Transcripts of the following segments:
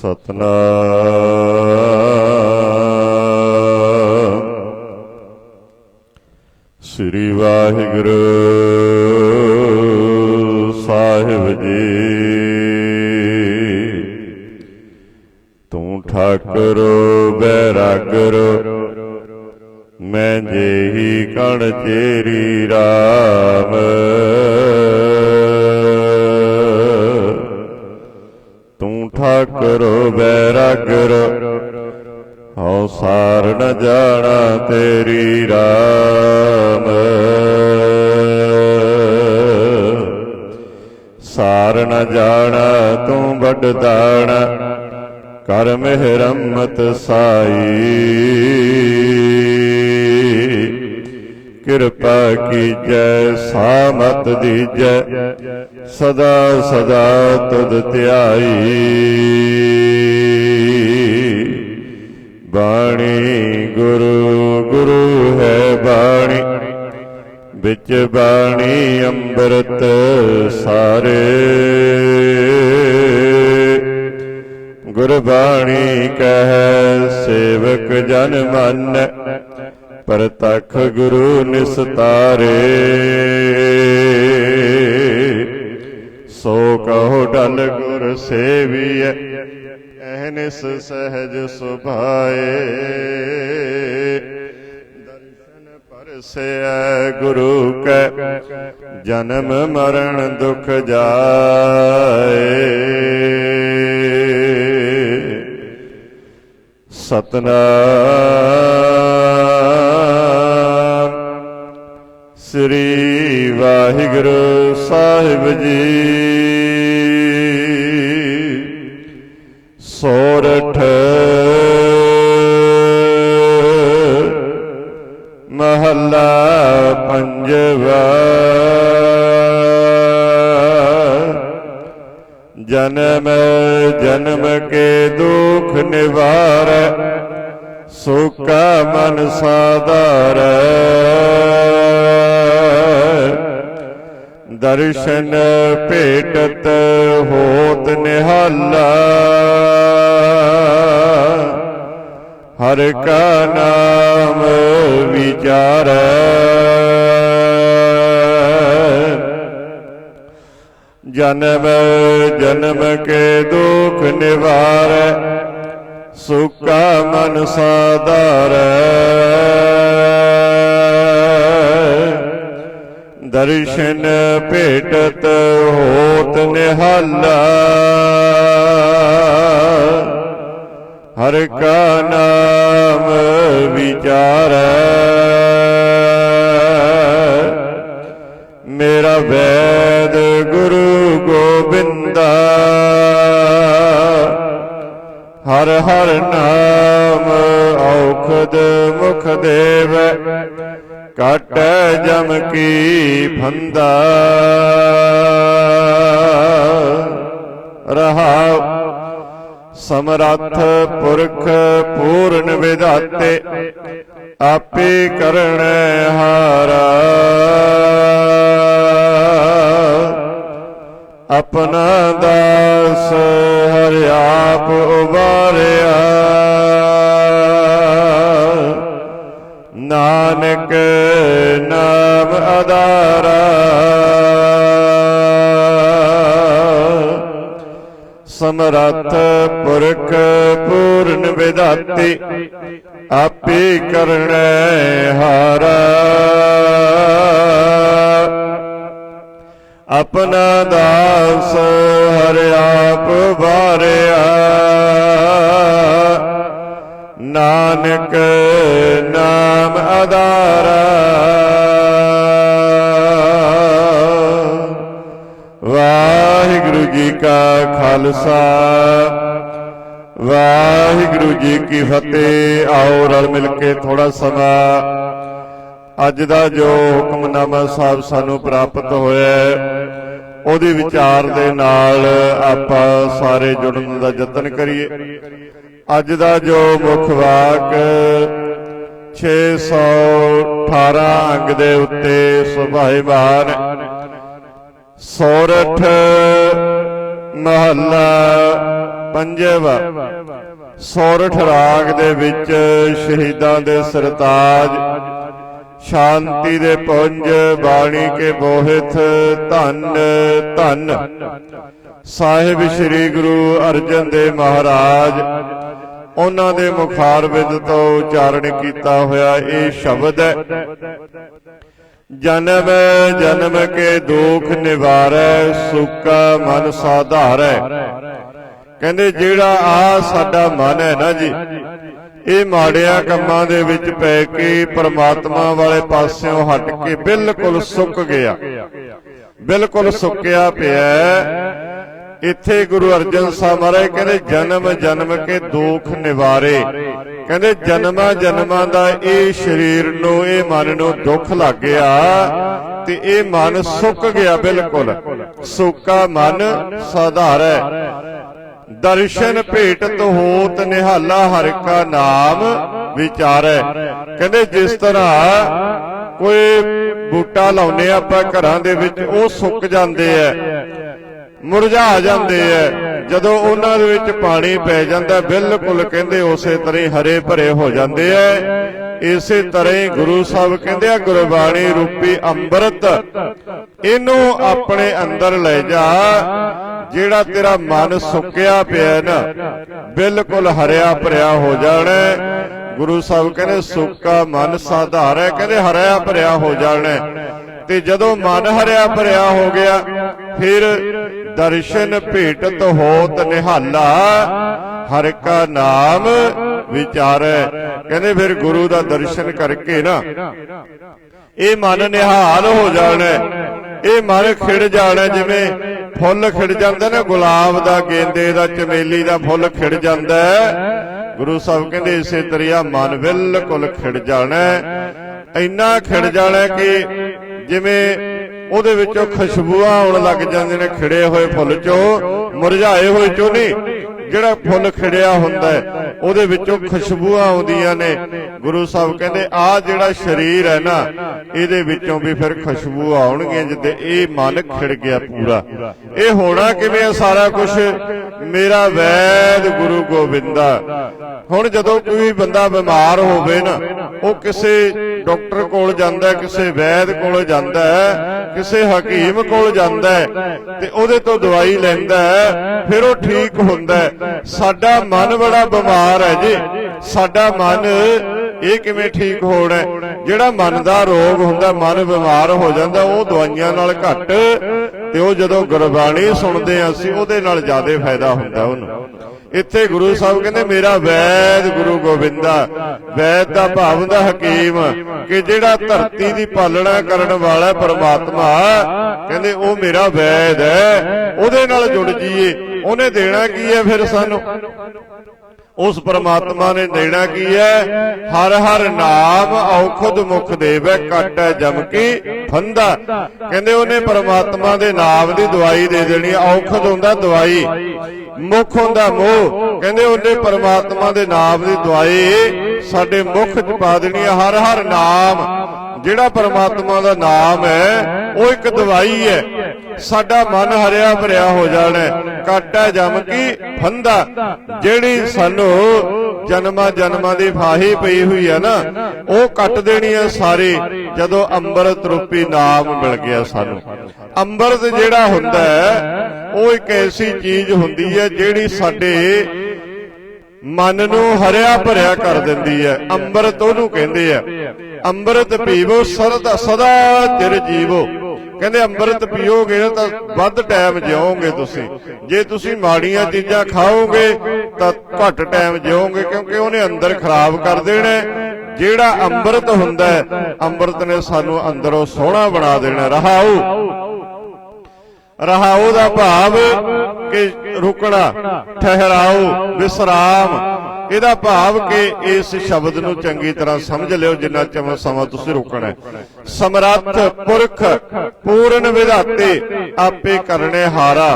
ਸਤਨਾਮ। ਸ੍ਰੀ ਵਾਹਿਗੁਰੂ ਸਾਹਿਬ ਜੀ। ਤੂੰ ਠਾਕਰ ਬੈਰਾਗਰ ਮੈਂ ਜੇਹੀ ਕਣ ਚੇਰੀ ਰਾਮ। ਕਰੋ ਠਾਕਰ ਬੈਰਾਗਰ ਹਉ ਸਾਰ ਨ ਜਾਣਾ ਤੇਰੀ ਰਾਮ। ਸਾਰ ਨ ਜਾਣਾ ਤੂੰ ਵੱਡ ਦਾਣਾ। ਕਰ ਮਿਹਰਮਤ ਸਾਈ। ਕਿਰਪਾ ਕੀਜੈ, ਸਾਮਤ ਦੀਜੈ, ਸਦਾ ਸਦਾ ਤੁਧ ਧਿਆਈ। ਬਾਣੀ ਗੁਰੂ ਗੁਰੂ ਹੈ ਬਾਣੀ। ਵਿੱਚ ਬਾਣੀ ਅੰਮ੍ਰਿਤ ਸਾਰੇ। ਗੁਰਬਾਣੀ ਕਹਿ, ਸੇਵਕ ਜਨ ਮਨ। ਪਰਤਖ ਗੁਰੂ ਨਿਸਤਾਰੇ। ਸੋ ਕਹੋ ਡਲ ਗੁਰ ਸੇਵੀਐ ਐਨਿਸ ਸਹਿਜ ਸੁਭਾਏ। ਦਰਸ਼ਨ ਪਰਸੈ ਗੁਰੂ ਕੈ, ਜਨਮ ਮਰਨ ਦੁਖ ਜਾਏ। ਸਤਨਾਮ ਸਾਹਿਬ ਜੀ। ਦਰਸ਼ਨ ਭੇਟਤ ਹੋਤ ਨਿਹਾਲਾ। ਹਰ ਕਾ ਨਾਮ ਵਿਚਾਰੈ। ਜਨਮ ਜਨਮ ਕੇ ਦੁਖ ਨਿਵਾਰ। ਸੁਖਾ ਮਨ ਸਾਧਾਰ। ਦਰਸ਼ਨ ਭੇਟਤ ਹੋਤ ਨਿਹਾਲਾ। ਹਰ ਕਾ ਨਾਮ ਵਿਚਾਰੈ। ਮੇਰਾ ਵੈਦ ਗੁਰੂ ਗੋਬਿੰਦਾ। ਹਰ ਹਰ ਨਾਮ ਔਖਦ ਮੁਖ ਦੇਵ। ਕਟ ਜਮ ਕੀ ਫੰਦਾ। ਰਹਾਉ ਸਮਰੱਥ ਪੁਰਖ ਪੂਰਨ ਵਿਧਾਤੇ, ਆਪੇ ਕਰਨ ਹਾਰਾ। ਆਪਣਾ ਦਾਸ ਹਰਿ ਆਪ ਉਬਾਰਿਆ। ਨਾਨਕ ਨਾਮ ਆਧਾਰਾ ਸਮਰੱਥ ਪੁਰਖ ਪੂਰਨ ਵਿਦਾਤੀ, ਆਪੇ ਕਰਣੈ ਹਾਰਾ। ਆਪਣਾ ਦਾਸ ਹਰਿ ਆਪ ਵਾਰਿਆ। ਨਾਨਕ ਆਧਾਰਾ। ਵਾਹਿਗੁਰੂ ਜੀ ਕਾ ਖਾਲਸਾ। ਵਾਹਿਗੁਰੂ ਜੀ ਕੀ ਫਤਿਹ। ਆਓ ਰਲ ਮਿਲ ਕੇ ਥੋੜਾ ਸਮਾਂ। ਅੱਜ ਦਾ ਜੋ ਹੁਕਮਨਾਮਾ ਸਾਹਿਬ ਸਾਨੂੰ ਪ੍ਰਾਪਤ ਹੋਇਆ ਉਹਦੇ ਵਿਚਾਰ ਦੇ ਨਾਲ ਆਪਾਂ ਸਾਰੇ ਜੁੜਨ ਦਾ ਯਤਨ ਕਰੀਏ। ਅੱਜ ਦਾ ਜੋ ਮੁੱਖ ਵਾਕ 618 ਅੰਗ ਦੇ ਉੱਤੇ ਸੁਭਾਈਮਾਨ ਸੋਰਠ ਮਹੱਲਾ ਪੰਜਵ। ਸੋਰਠ ਰਾਗ ਦੇ ਵਿੱਚ ਸ਼ਹੀਦਾਂ ਦੇ ਸਰਤਾਜ, ਸ਼ਾਂਤੀ ਦੇ ਪੁੰਜ, ਬਾਣੀ ਕੇ ਬੋਹਿਤ, ਧੰਨ ਧੰਨ। ਸਾਹਿਬ ਸ੍ਰੀ ਗੁਰੂ ਅਰਜਨ ਦੇਵ ਮਹਾਰਾਜ ਉਹਨਾਂ ਦੇ ਮੁਖਾਰ ਵਿਦ ਤੋਂ ਉਚਾਰਨ ਕੀਤਾ ਹੋਇਆ ਇਹ ਸ਼ਬਦ ਹੈ। ਜਨਮ ਜਨਮ ਕੇ ਦੁਖ ਨਿਵਾਰੈ ਸੁੱਕਾ ਮਨ ਸਾਧਾਰੈ। ਕਹਿੰਦੇ ਜਿਹੜਾ ਆ ਸਾਡਾ ਮਨ ਹੈ ਨਾ ਜੀ, ਇਹ ਮਾੜਿਆਂ ਕੰਮਾਂ ਦੇ ਵਿੱਚ ਪੈ ਕੇ ਪਰਮਾਤਮਾ ਵਾਲੇ ਪਾਸਿਓਂ ਹਟ ਕੇ ਬਿਲਕੁਲ ਸੁੱਕ ਗਿਆ। ਬਿਲਕੁਲ ਸੁੱਕਿਆ ਪਿਆ ਇੱਥੇ ਗੁਰੂ ਅਰਜਨ ਸਾਹਿਬ ਮਹਾਰਾਜ ਕਹਿੰਦੇ, ਜਨਮ ਜਨਮ ਕੇ ਦੁੱਖ ਨਿਵਾਰੇ। ਕਹਿੰਦੇ, ਜਨਮਾਂ ਜਨਮਾਂ ਦਾ ਇਹ ਸਰੀਰ ਨੂੰ, ਇਹ ਮਨ ਨੂੰ ਦੁੱਖ ਲੱਗ ਗਿਆ ਤੇ ਇਹ ਮਨ ਸੁੱਕ ਗਿਆ ਬਿਲਕੁਲ। ਸੁੱਕਾ ਮਨ ਸਾਧਾਰੈ ਦਰਸ਼ਨ ਭੇਟਤ ਹੋਤ ਨਿਹਾਲਾ ਹਰਿ ਕਾ ਨਾਮ ਵਿਚਾਰੈ ਕਹਿੰਦੇ, ਜਿਸ ਤਰ੍ਹਾਂ ਕੋਈ ਬੂਟਾ ਲਾਉਨੇ ਆਪਾਂ ਘਰਾਂ ਦੇ ਵਿੱਚ, ਉਹ ਸੁੱਕ ਜਾਂਦੇ ਐ ਮੁਰਝਾ ਜਾਂਦੇ ਐ। ਜਦੋਂ ਉਹਨਾਂ ਦੇ ਵਿੱਚ ਪਾਣੀ ਪੈ ਜਾਂਦਾ, ਬਿਲਕੁਲ ਕਹਿੰਦੇ ਉਸੇ ਤਰ੍ਹਾਂ ਹੀ ਹਰੇ ਭਰੇ ਹੋ ਜਾਂਦੇ ਐ। ਇਸੇ ਤਰ੍ਹਾਂ ਹੀ ਗੁਰੂ ਸਾਹਿਬ ਕਹਿੰਦੇ ਆ, ਗੁਰਬਾਣੀ ਰੂਪੀ ਅੰਮ੍ਰਿਤ। ਇਹਨੂੰ ਆਪਣੇ ਅੰਦਰ ਲੈ ਜਾ, ਜਿਹੜਾ ਤੇਰਾ ਮਨ ਸੁੱਕਿਆ ਪਿਆ ਨਾ, ਬਿਲਕੁਲ ਹਰਿਆ ਭਰਿਆ ਹੋ ਜਾਣਾ ਗੁਰੂ ਸਾਹਿਬ ਕਹਿੰਦੇ, ਸੁੱਕਾ ਮਨ ਸਾਧਾਰ ਹੈ ਕਹਿੰਦੇ, ਹਰਿਆ ਭਰਿਆ ਹੋ ਜਾਣਾ ਤੇ ਜਦੋਂ ਮਨ ਹਰਿਆ ਭਰਿਆ ਹੋ ਗਿਆ ਫਿਰ ਦਰਸ਼ਨ ਭੇਟਤ ਹੋਤ ਨਿਹਾਲਾ। ਹਰ ਕਾ ਨਾਮ ਵਿਚਾਰੈ। ਕਹਿੰਦੇ ਫਿਰ ਗੁਰੂ ਦਾ ਦਰਸ਼ਨ ਕਰਕੇ ਨਾ, ਇਹ ਮਨ ਨਿਹਾਲ ਹੋ ਜਾਣਾ। ਇਹ ਮਨ ਖਿੜ ਜਾਣਾ, ਜਿਵੇਂ ਫੁੱਲ ਖਿੜ ਜਾਂਦਾ ਨਾ, ਗੁਲਾਬ ਦਾ, ਗੇਂਦੇ ਦਾ, ਚਮੇਲੀ ਦਾ ਫੁੱਲ ਖਿੜ ਜਾਂਦਾ ਗੁਰੂ ਸਾਹਿਬ ਕਹਿੰਦੇ ਇਸੇ ਤਰੀਆ ਮਨ ਬਿਲਕੁਲ ਖਿੜ ਜਾਣਾ। ਇੰਨਾ ਖਿੜ ਜਾਣਾ ਕਿ ਜਿਵੇਂ ਉਹਦੇ ਵਿੱਚੋਂ ਖੁਸ਼ਬੂਆਂ ਆਉਣ ਲੱਗ ਜਾਂਦੇ ਨੇ ਖਿੜੇ ਹੋਏ ਫੁੱਲ ਚੋਂ ਮੁਰਝਾਏ ਹੋਏ ਚੋਂ ਨਹੀਂ ਜਿਹੜਾ ਫੁੱਲ ਖਿੜਿਆ ਹੁੰਦਾ ਹੈ ਉਹਦੇ ਵਿੱਚੋਂ ਖੁਸ਼ਬੂਆਂ ਆਉਂਦੀਆਂ ਨੇ। ਗੁਰੂ ਸਾਹਿਬ ਕਹਿੰਦੇ ਆ ਜਿਹੜਾ ਸਰੀਰ ਹੈ ਨਾ ਇਹਦੇ ਵਿੱਚੋਂ ਵੀ ਫਿਰ ਖੁਸ਼ਬੂ ਆਉਣਗੀਆਂ ਜਿੱਦੇ ਇਹ ਮਨ ਖਿੜ ਗਿਆ ਪੂਰਾ। ਇਹ ਹੋਣਾ ਕਿਵੇਂ ਆ ਸਾਰਾ ਕੁਝ ਮੇਰਾ ਵੈਦ ਗੁਰੂ ਗੋਬਿੰਦਾ। ਹੁਣ ਜਦੋਂ ਕੋਈ ਬੰਦਾ ਬਿਮਾਰ ਹੋਵੇ ਨਾ ਉਹ ਕਿਸੇ ਡਾਕਟਰ ਕੋਲ ਜਾਂਦਾ ਕਿਸੇ ਵੈਦ ਕੋਲ ਜਾਂਦਾ ਕਿਸੇ ਹਕੀਮ ਕੋਲ ਜਾਂਦਾ ਤੇ ਉਹਦੇ ਤੋਂ ਦਵਾਈ ਲੈਂਦਾ ਹੈ, ਫਿਰ ਉਹ ਠੀਕ ਹੁੰਦਾ ਸਾਡਾ ਮਨ ਬੜਾ ਬਿਮਾਰ ਹੈ ਜੀ। ਸਾਡਾ ਮਨ ਇਹ ਕਿਵੇਂ ਠੀਕ ਹੋਣਾ ਜਿਹੜਾ ਮਨ ਦਾ ਰੋਗ ਹੁੰਦਾ, ਮਨ ਬਿਮਾਰ ਹੋ ਜਾਂਦਾ, ਉਹ ਦਵਾਈਆਂ ਨਾਲ ਘੱਟ ਤੇ ਉਹ ਜਦੋਂ ਗੁਰਬਾਣੀ ਸੁਣਦੇ ਹਾਂ ਅਸੀਂ, ਉਹਦੇ ਨਾਲ ਜ਼ਿਆਦਾ ਫਾਇਦਾ ਹੁੰਦਾ ਉਹਨੂੰ। ਇੱਥੇ ਗੁਰੂ ਸਾਹਿਬ ਕਹਿੰਦੇ, ਮੇਰਾ ਵੈਦ ਗੁਰੂ ਗੋਬਿੰਦਾ, ਵੈਦ ਦਾ ਭਾਵ ਹੁੰਦਾ ਹਕੀਮ ਕਿ ਜਿਹੜਾ ਧਰਤੀ ਦੀ ਪਾਲਣਾ ਕਰਨ ਵਾਲਾ ਪਰਮਾਤਮਾ, ਕਹਿੰਦੇ, ਉਹ ਮੇਰਾ ਵੈਦ ਹੈ, ਉਹਦੇ ਨਾਲ ਜੁੜ ਜੀਏ ਉਹਨੇ ਦੇਣਾ ਕੀ ਹੈ ਫਿਰ ਸਾਨੂੰ? ਉਸ ਪਰਮਾਤਮਾ ਨੇ ਦੇਣਾ ਕੀ ਹੈ? ਹਰ ਹਰ ਨਾਮ ਔਖਦ ਮੁਖ ਦੇਵੇ, ਕਾਟੈ ਜਮ ਕੀ ਫੰਦਾ। ਕਹਿੰਦੇ ਉਹਨੇ ਪਰਮਾਤਮਾ ਦੇ ਨਾਮ ਦੀ ਦਵਾਈ ਦੇ ਦੇਣੀ ਹੈ। ਔਖਦ ਹੁੰਦਾ ਦਵਾਈ, ਮੁਖ ਹੁੰਦਾ ਮੋਹ। ਕਹਿੰਦੇ ਉਹਨੇ ਪਰਮਾਤਮਾ ਦੇ ਨਾਮ ਦੀ ਦਵਾਈ ਸਾਡੇ ਮੁਖ ਚ ਪਾ ਦੇਣੀ ਹੈ, ਹਰ ਹਰ ਨਾਮ। ਜਿਹੜਾ ਪਰਮਾਤਮਾ ਦਾ ਨਾਮ ਹੈ, ਉਹ ਇੱਕ ਦਵਾਈ ਹੈ। ਸਾਡਾ ਮਨ ਹਰਿਆ ਭਰਿਆ ਹੋ ਜਾਣਾ ਹੈ। ਕਾਟਾ ਜਮ ਕੀ? ਫੰਦਾ। ਜਿਹੜੀ ਸਾਨੂੰ ਜਨਮਾਂ ਜਨਮਾਂ ਦੀ ਫਾਹੀ ਪਈ ਹੋਈ ਹੈ ਨਾ, ਉਹ ਕੱਟ ਦੇਣੀ ਹੈ ਸਾਰੀ, ਜਦੋਂ ਅੰਮ੍ਰਿਤ ਰੂਪੀ ਨਾਮ ਮਿਲ ਗਿਆ ਸਾਨੂੰ। ਅੰਮ੍ਰਿਤ ਜਿਹੜਾ ਹੁੰਦਾ ਹੈ, ਉਹ ਇੱਕ ਐਸੀ ਚੀਜ਼ ਹੁੰਦੀ ਹੈ ਜਿਹੜੀ ਸਾਡੇ ਮਨ ਨੂੰ ਹਰਿਆ ਭਰਿਆ ਕਰ ਦਿੰਦੀ ਹੈ। ਅੰਮ੍ਰਿਤ ਉਹਨੂੰ ਕਹਿੰਦੇ ਆ। ਅੰਮ੍ਰਿਤ ਪੀਵੋ, ਸਦਾ ਸਦਾ ਚਿਰ ਜੀਵੋ। ਕਹਿੰਦੇ ਅੰਮ੍ਰਿਤ ਪੀਓਗੇ ਤਾਂ ਵੱਧ ਟਾਈਮ ਜਿਓਗੇ ਤੁਸੀਂ। ਜੇ ਤੁਸੀਂ ਮਾੜੀਆਂ ਚੀਜ਼ਾਂ ਖਾਓਗੇ ਤਾਂ ਘੱਟ ਟਾਈਮ ਜਿਓਗੇ ਕਿਉਂਕਿ ਉਹਨੇ ਅੰਦਰ ਖਰਾਬ ਕਰ ਦੇਣਾ ਜਿਹੜਾ ਅੰਮ੍ਰਿਤ ਹੁੰਦਾ ਅੰਮ੍ਰਿਤ ਨੇ ਸਾਨੂੰ ਅੰਦਰੋਂ ਸੋਹਣਾ ਬਣਾ ਦੇਣਾ। ਰਹਾਉ ਰਹਾਉ ਦਾ ਭਾਵ ਕਿ ਰੁਕਣਾ, ਠਹਿਰਾਓ, ਵਿਸਰਾਮ। ਇਹਦਾ ਭਾਵ ਕਿ ਇਸ ਸ਼ਬਦ ਨੂੰ ਚੰਗੀ ਤਰ੍ਹਾਂ ਸਮਝ ਲਿਓ ਜਿੰਨਾ ਚਿਰ ਸਮਾਂ ਤੁਸੀਂ ਰੁਕਣਾ ਸਮਰੱਥ ਪੁਰਖ ਪੂਰਨ ਵਿਧਾਤੇ ਆਪੇ ਕਰਨੇ ਹਾਰਾ।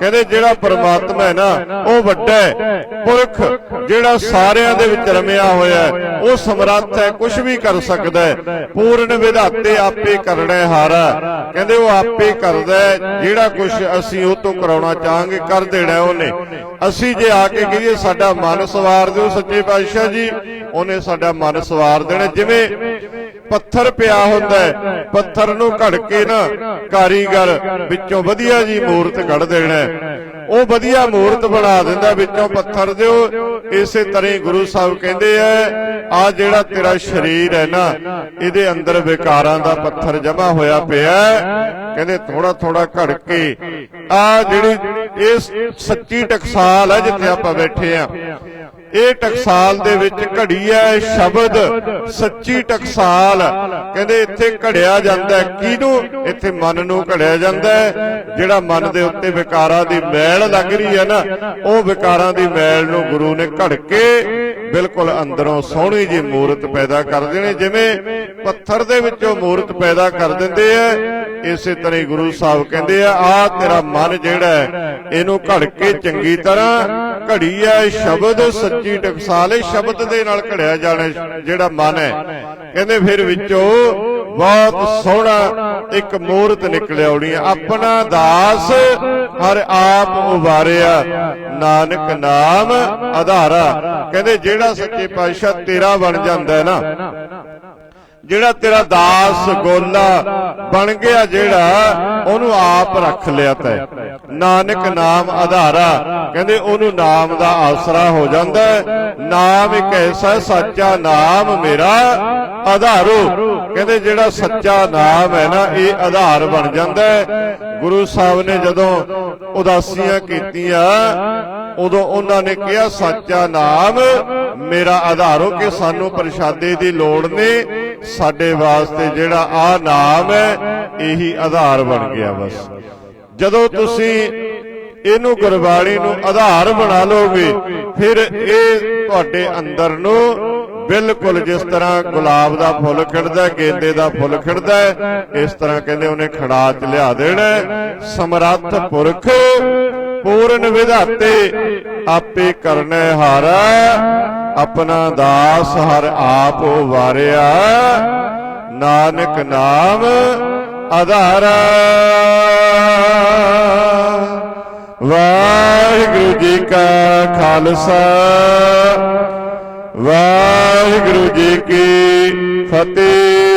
ਕਹਿੰਦੇ ਜਿਹੜਾ ਪਰਮਾਤਮਾ ਹੈ ਨਾ ਉਹ ਵੱਡਾ ਹੈ। ਪੁਰਖ ਜਿਹੜਾ ਸਾਰਿਆਂ ਦੇ ਵਿੱਚ ਰਮਿਆ ਹੋਇਆ ਹੈ ਉਹ ਸਮਰੱਥ ਹੈ ਕੁਝ ਵੀ ਕਰ ਸਕਦਾ ਹੈ। ਪੂਰਨ ਵਿਧਾਤੇ ਆਪੇ ਕਰਨਾ ਹਾਰਾ। ਕਹਿੰਦੇ ਉਹ ਆਪੇ ਕਰਦਾ ਹੈ, ਜਿਹੜਾ ਕੁਝ ਅਸੀਂ ਉਹ ਤੋਂ ਕਰਾਉਣਾ ਚਾਹਾਂਗੇ ਕਰ ਦੇਣਾ ਉਹਨੇ। ਅਸੀਂ ਜੇ ਆ ਕੇ ਕਹੀਏ ਸਾਡਾ ਮਨ ਸਵਾਰ ਦਿਓ ਸੱਚੇ ਪਾਤਸ਼ਾਹ ਜੀ, ਉਹਨੇ ਸਾਡਾ ਮਨ ਸਵਾਰ ਦੇਣਾ। ਜਿਵੇਂ ਪੱਥਰ ਪਿਆ ਹੁੰਦਾ ਹੈ, ਪੱਥਰ ਨੂੰ ਘੜ ਕੇ ਨਾ ਕਾਰੀਗਰ ਵਿੱਚੋਂ ਵਧੀਆ ਜੀ ਮੂਰਤ ਕੱਢ ਦੇਣਾ ਉਹ ਵਧੀਆ ਮੂਰਤ ਬਣਾ ਦਿੰਦਾ, ਵਿੱਚੋਂ ਪੱਥਰ ਦਿਓ। ਇਸੇ ਤਰ੍ਹਾਂ ਗੁਰੂ ਸਾਹਿਬ ਕਹਿੰਦੇ ਐ ਆ ਜਿਹੜਾ ਤੇਰਾ ਸਰੀਰ ਹੈ ਨਾ, ਇਹਦੇ ਅੰਦਰ ਵਿਕਾਰਾਂ ਦਾ ਪੱਥਰ ਜਮਾ ਹੋਇਆ ਪਿਆ ਕਹਿੰਦੇ ਥੋੜਾ ਥੋੜਾ ਘੜ ਕੇ, ਆ ਜਿਹੜੀ ਇਹ ਸੱਚੀ ਟਕਸਾਲ ਹੈ ਜਿੱਥੇ ਆਪਾਂ ਬੈਠੇ ਆ ਇਹ ਟਕਸਾਲ ਦੇ ਵਿੱਚ ਘੜੀ ਹੈ ਸ਼ਬਦ, ਸੱਚੀ ਟਕਸਾਲ। ਕਹਿੰਦੇ ਇੱਥੇ ਘੜਿਆ ਜਾਂਦਾ ਕਿਹਨੂੰ? ਇੱਥੇ ਮਨ ਨੂੰ ਘੜਿਆ ਜਾਂਦਾ ਹੈ। ਜਿਹੜਾ ਮਨ ਦੇ ਉੱਤੇ ਵਿਕਾਰਾਂ ਦੀ ਮੈਲ ਲੱਗ ਰਹੀ ਹੈ ਨਾ, ਉਹ ਵਿਕਾਰਾਂ ਦੀ ਮੈਲ ਨੂੰ ਗੁਰੂ ਨੇ ਘੜ ਕੇ ਬਿਲਕੁਲ ਅੰਦਰੋਂ ਸੋਹਣੀ ਜੀ ਮੂਰਤ ਪੈਦਾ ਕਰ ਦੇਣੀ ਜਿਵੇਂ ਪੱਥਰ ਦੇ ਵਿੱਚੋਂ ਮੂਰਤ ਪੈਦਾ ਕਰ ਦਿੰਦੇ ਆ। ਇਸੇ ਤਰ੍ਹਾਂ ਹੀ ਗੁਰੂ ਸਾਹਿਬ ਕਹਿੰਦੇ ਆ ਆ ਤੇਰਾ ਮਨ ਜਿਹੜਾ ਹੈ, ਇਹਨੂੰ ਘੜ ਕੇ ਚੰਗੀ ਤਰ੍ਹਾਂ ਘੜੀ ਹੈ ਸ਼ਬਦ ਸੱਚੀ ਟਕਸਾਲ ਸ਼ਬਦ ਦੇ ਨਾਲ ਘੜਿਆ ਜਾਣਾ ਜਿਹੜਾ ਮਨ ਹੈ। ਕਹਿੰਦੇ ਫਿਰ ਵਿੱਚੋਂ ਬਹੁਤ ਸੋਹਣਾ ਇੱਕ ਮੂਰਤ ਨਿਕਲ ਆਉਣੀ ਹੈ ਆਪਣਾ ਦਾਸ ਹਰ ਆਪ ਉਵਾਰਿਆ ਨਾਨਕ ਨਾਮ ਆਧਾਰਾ। ਕਹਿੰਦੇ ਜਿਹੜਾ ਸੱਚੇ ਪਾਤਸ਼ਾਹ ਤੇਰਾ ਬਣ ਜਾਂਦਾ ਹੈ ਨਾ। ਜਿਹੜਾ ਤੇਰਾ ਦਾਸ ਗੋਲਾ ਬਣ ਗਿਆ ਜਿਹੜਾ ਉਹਨੂੰ ਆਪ ਰੱਖ ਲਿਆ ਤੈ। ਨਾਨਕ ਨਾਮ ਆਧਾਰਾ। ਕਹਿੰਦੇ ਉਹਨੂੰ ਨਾਮ ਦਾ ਆਸਰਾ ਹੋ ਜਾਂਦਾ। ਨਾਮ ਇੱਕ ਐਸਾ ਸੱਚਾ ਨਾਮ ਮੇਰਾ ਆਧਾਰੋ। ਕਹਿੰਦੇ ਜਿਹੜਾ ਸੱਚਾ ਨਾਮ ਹੈ ਨਾ ਇਹ ਆਧਾਰ ਬਣ ਜਾਂਦਾ ਗੁਰੂ ਸਾਹਿਬ ਨੇ ਜਦੋਂ ਉਦਾਸੀਆਂ ਕੀਤੀਆਂ ਉਦੋਂ ਉਹਨਾਂ ਨੇ ਕਿਹਾ ਸੱਚਾ ਨਾਮ ਮੇਰਾ ਆਧਾਰ ਕਿ ਸਾਨੂੰ ਪ੍ਰਸ਼ਾਦੇ ਦੀ ਲੋੜ ਨਹੀਂ ਸਾਡੇ ਵਾਸਤੇ ਜਿਹੜਾ ਆ ਨਾਮ ਹੈ, ਇਹੀ ਆਧਾਰ ਬਣ ਗਿਆ ਬਸ। ਜਦੋਂ ਤੁਸੀਂ ਇਹਨੂੰ ਗੁਰਬਾਣੀ ਨੂੰ ਆਧਾਰ ਬਣਾ ਲੋਗੇ ਫਿਰ ਇਹ ਤੁਹਾਡੇ ਅੰਦਰ ਨੂੰ ਬਿਲਕੁਲ ਜਿਸ ਤਰ੍ਹਾਂ ਗੁਲਾਬ ਦਾ ਫੁੱਲ ਖਿੜਦਾ, ਗੇਂਦੇ ਦਾ ਫੁੱਲ ਖਿੜਦਾ, ਇਸ ਤਰ੍ਹਾਂ ਕਹਿੰਦੇ ਉਹਨੇ ਖੜਾ ਚ ਲਿਆ ਦੇਣਾ। ਸਮਰੱਥ ਪੁਰਖ ਪੂਰਨ ਵਿਧਾਤੇ, ਆਪੇ ਕਰਨੈ ਹਾਰਾ, ਆਪਣਾ ਦਾਸ ਹਰ ਆਪ ਵਾਰਿਆ। ਨਾਨਕ ਨਾਮ ਆਧਾਰਾ। ਵਾਹਿਗੁਰੂ ਜੀ ਕਾ ਖਾਲਸਾ। ਵਾਹਿਗੁਰੂ ਜੀ ਕੀ ਫਤਿਹ।